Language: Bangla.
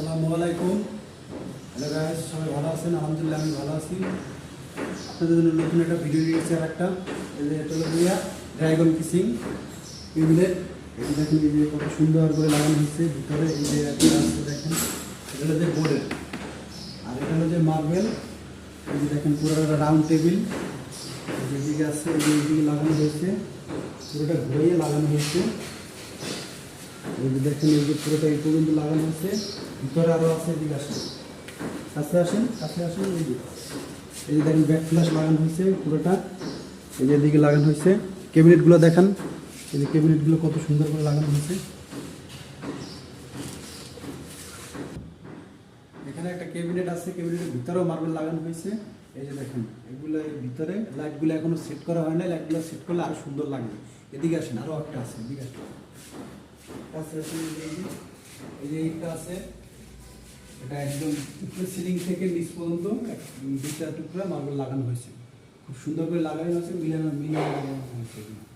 আসসালামু আলাইকুম। হ্যালো গাইস সবাই ভালো আছেন? আলহামদুলিল্লাহ, আমি ভালো আছি। আপনাদের জন্য নতুন একটা ভিডিও নিয়ে এসেছি আর একটা এই যে এটা হলো গিয়া ড্রাগন কিসিং ইউনিট এই দেখেন, এই যে কত সুন্দর করে লাগানো হচ্ছে ভিতরে। এই যে দেখেন, এটা যে বোর্ডের আর এটা যে মার্বেল এই যে দেখেন, পুরো একটা রাউন্ড টেবিল যেদিকে আছে এইদিকে লাগানো হয়েছে। পুরোটা ঘুরিয়ে লাগানো হয়েছে। এই এই যে পুরোটা এই পর্যন্ত লাগানো হয়েছে ভিতরে আরও আছে এদিকে আসেন। কাছে আসেন কাছে আসেন, এই যে। এই যে দেখেন, ব্যাক ফ্ল্যাশ লাগানো হয়েছে পুরোটা। এই যে এদিকে লাগানো হয়েছে। ক্যাবিনেটগুলো দেখান, এই যে ক্যাবিনেটগুলো কত সুন্দর করে লাগানো হয়েছে। এখানে একটা ক্যাবিনেট আছে, ক্যাবিনেটের ভিতরেও মার্বেল লাগানো হয়েছে। এই যে দেখেন, এগুলো ভিতরে লাইটগুলো এখনও সেট করা হয় না লাইটগুলো সেট করলে আরও সুন্দর লাগবে। এদিকে আসেন, আরও একটা আছে, এদিকে আসেন। এই যে- আছে, এটা একদম সিলিং থেকে পর্যন্ত টুকরা মার্বেল লাগানো হয়েছে খুব সুন্দর করে লাগানো হয়েছে, মিলানো মিলানো লাগানো হয়েছে।